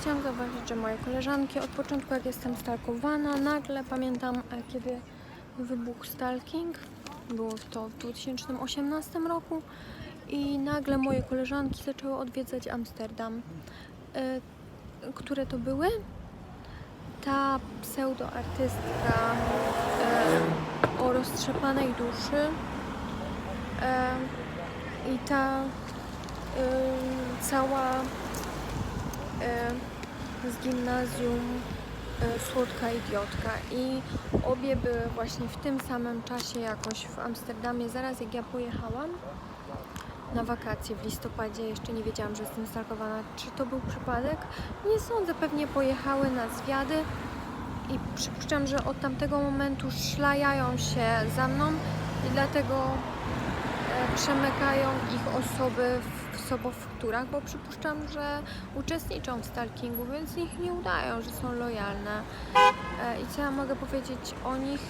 chciałam zauważyć, że moje koleżanki od początku, jak jestem stalkowana, nagle pamiętam, e, kiedy wybuchł stalking, było to w 2018 roku i nagle moje koleżanki zaczęły odwiedzać Amsterdam. E, Które to były? Ta pseudoartystka e, o roztrzepanej duszy i ta cała z gimnazjum e, Słodka Idiotka i obie były właśnie w tym samym czasie jakoś w Amsterdamie, zaraz jak ja pojechałam na wakacje w listopadzie, jeszcze nie wiedziałam, że jestem stalkowana. Czy to był przypadek? Nie sądzę, pewnie pojechały na zwiady i przypuszczam, że od tamtego momentu szlajają się za mną i dlatego przemykają ich osoby w sobowtórach, bo przypuszczam, że uczestniczą w stalkingu, więc ich nie udają, że są lojalne. E, I co ja mogę powiedzieć o nich?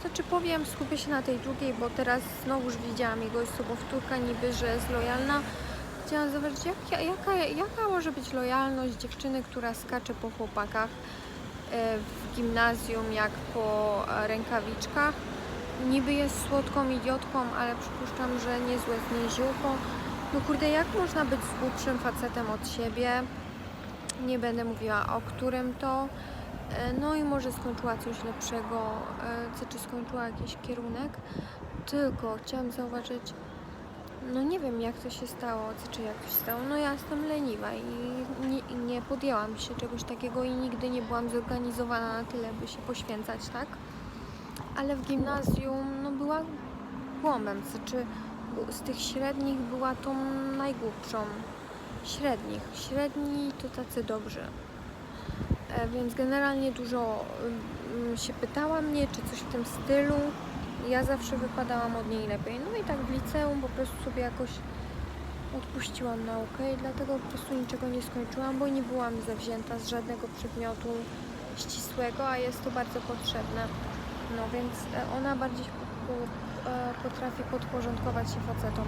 Znaczy powiem, skupię się na tej drugiej, bo teraz znowuż widziałam jego sobowtórka niby, że jest lojalna. Chciałam zobaczyć, jak, jaka, jaka może być lojalność dziewczyny, która skacze po chłopakach e, w gimnazjum, jak po e, rękawiczkach. Niby jest słodką idiotką, ale przypuszczam, że niezłe z niej ziółko. No kurde, jak można być głupszym facetem od siebie? Nie będę mówiła o którym to. E, No i może skończyła coś lepszego, e, czy skończyła jakiś kierunek. Tylko chciałam zauważyć, no nie wiem jak to się stało, czy jak to się stało. No ja jestem leniwa i nie, nie podjęłam się czegoś takiego i nigdy nie byłam zorganizowana na tyle, by się poświęcać, tak? Ale w gimnazjum no była głąbem, znaczy z tych średnich była tą najgłupszą. Średnich. Średni to tacy dobrzy. E, Więc generalnie dużo mm, się pytała mnie, czy coś w tym stylu. Ja zawsze wypadałam od niej lepiej. No i tak w liceum po prostu sobie jakoś odpuściłam naukę i dlatego po prostu niczego nie skończyłam, bo nie byłam zawzięta z żadnego przedmiotu ścisłego, a jest to bardzo potrzebne. No więc e, ona bardziej e, potrafi podporządkować się facetom.